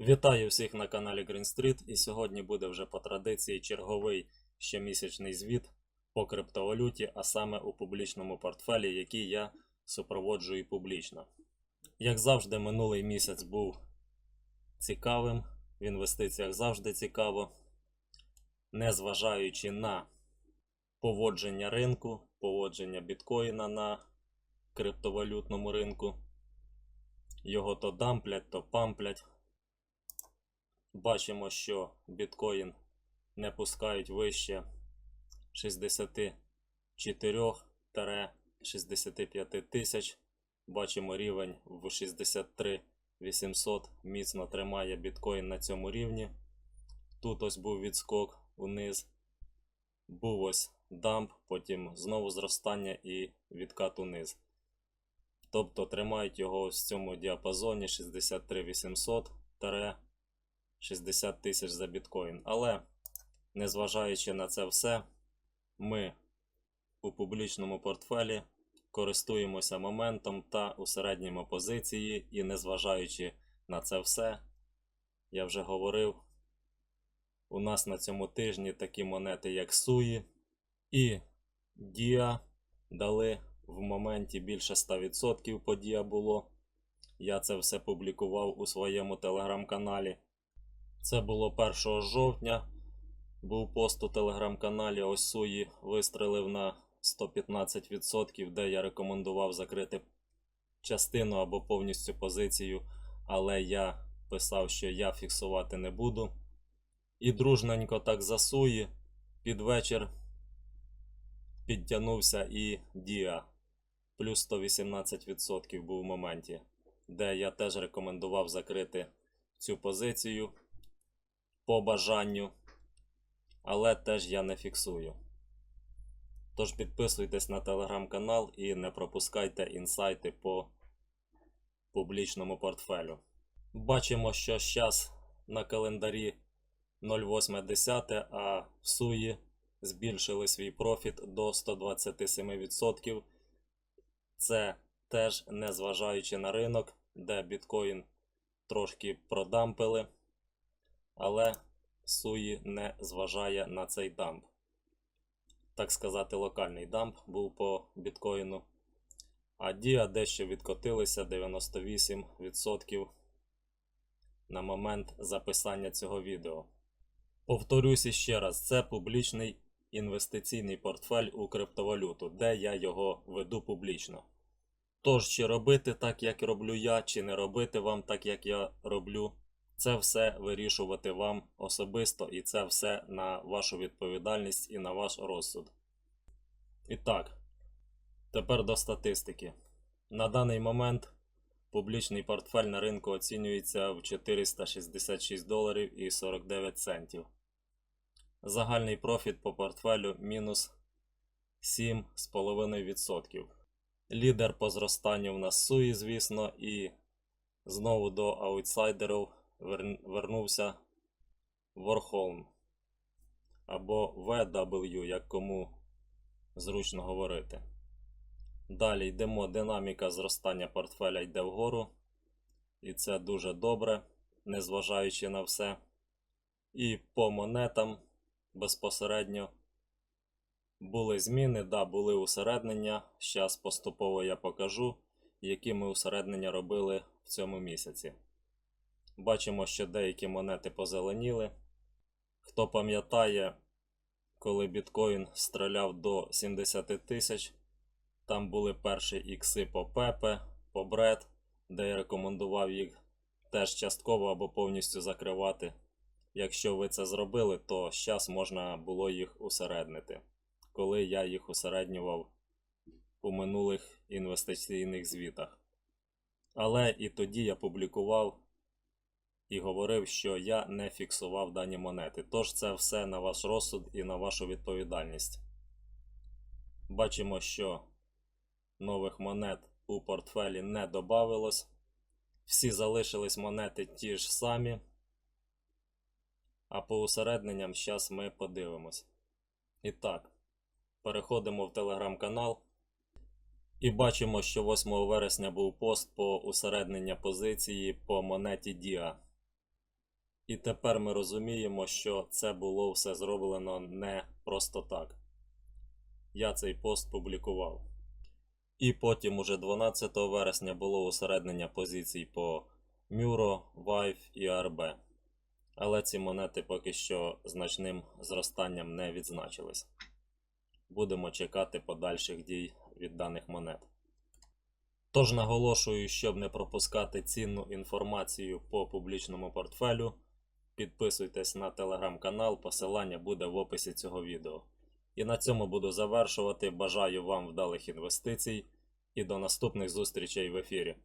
Вітаю всіх на каналі Green Street і сьогодні буде вже по традиції черговий щомісячний звіт по криптовалюті, а саме у публічному портфелі, який я супроводжую публічно. Як завжди, минулий місяць був цікавим, в інвестиціях завжди цікаво, незважаючи на поводження ринку, поводження біткоїна на криптовалютному ринку. Його то дамплять, то памплять. Бачимо, що біткоін не пускають вище 64-65 тисяч. Бачимо рівень в 63 800 міцно тримає біткоін на цьому рівні. Тут ось був відскок униз. Був ось дамп, потім знову зростання і відкат униз. Тобто тримають його ось в цьому діапазоні 63 800 60 тисяч за біткоін. Але, незважаючи на це все, ми у публічному портфелі користуємося моментом та усередньому позиції, і незважаючи на це все, я вже говорив, у нас на цьому тижні такі монети, як Суї і Діа дали в моменті більше 100% по Діа було. Я це все публікував у своєму телеграм-каналі. Це було 1 жовтня. Був пост у телеграм-каналі ось Суї вистрелив на 115%, де я рекомендував закрити частину або повністю позицію, але я писав, що я фіксувати не буду. І дружненько так за Суї під вечір підтягнувся і Діа. Плюс 118% був в моменті, де я теж рекомендував закрити цю позицію по бажанню, але теж я не фіксую. Тож підписуйтесь на телеграм-канал і не пропускайте інсайти по публічному портфелю. Бачимо, що зараз на календарі 08.10, а в суї збільшили свій профіт до 127%. Це теж незважаючи на ринок, де біткоін трошки продампили але Суї не зважає на цей дамп. Так сказати, локальний дамп був по біткоїну. А Діа дещо відкотилися 98% на момент записання цього відео. Повторюсь іще раз, це публічний інвестиційний портфель у криптовалюту, де я його веду публічно. Тож, чи робити так, як роблю я, чи не робити вам так, як я роблю. Це все вирішувати вам особисто, і це все на вашу відповідальність і на ваш розсуд. І так, тепер до статистики. На даний момент публічний портфель на ринку оцінюється в 466 доларів і 49 центів. Загальний профіт по портфелю мінус 7,5%. Лідер по зростанню в нас Суї, звісно, і знову до аутсайдерів. Вернувся Ворхолм або VW, як кому зручно говорити. Далі йдемо, динаміка зростання портфеля йде вгору, і це дуже добре, незважаючи на все. І по монетам безпосередньо були зміни, да, були усереднення. Зараз поступово я покажу, які ми усереднення робили в цьому місяці. Бачимо, що деякі монети позеленіли. Хто пам'ятає, коли біткоін стріляв до 70 тисяч, там були перші ікси по Пепе, по Бред, де я рекомендував їх теж частково або повністю закривати. Якщо ви це зробили, то зараз можна було їх усереднити, коли я їх усереднював у минулих інвестиційних звітах. Але і тоді я публікував і говорив, що я не фіксував дані монети. Тож це все на ваш розсуд і на вашу відповідальність. Бачимо, що нових монет у портфелі не додавилось. Всі залишились монети ті ж самі. А по усередненням зараз ми подивимось. І так, переходимо в телеграм-канал. І бачимо, що 8 вересня був пост по усереднення позиції по монеті DIA. І тепер ми розуміємо, що це було все зроблено не просто так. Я цей пост публікував. І потім уже 12 вересня було усереднення позицій по Мюро, Вайф і АРБ. Але ці монети поки що значним зростанням не відзначились. Будемо чекати подальших дій від даних монет. Тож наголошую, щоб не пропускати цінну інформацію по публічному портфелю. Підписуйтесь на телеграм-канал, посилання буде в описі цього відео. І на цьому буду завершувати. Бажаю вам вдалих інвестицій і до наступних зустрічей в ефірі.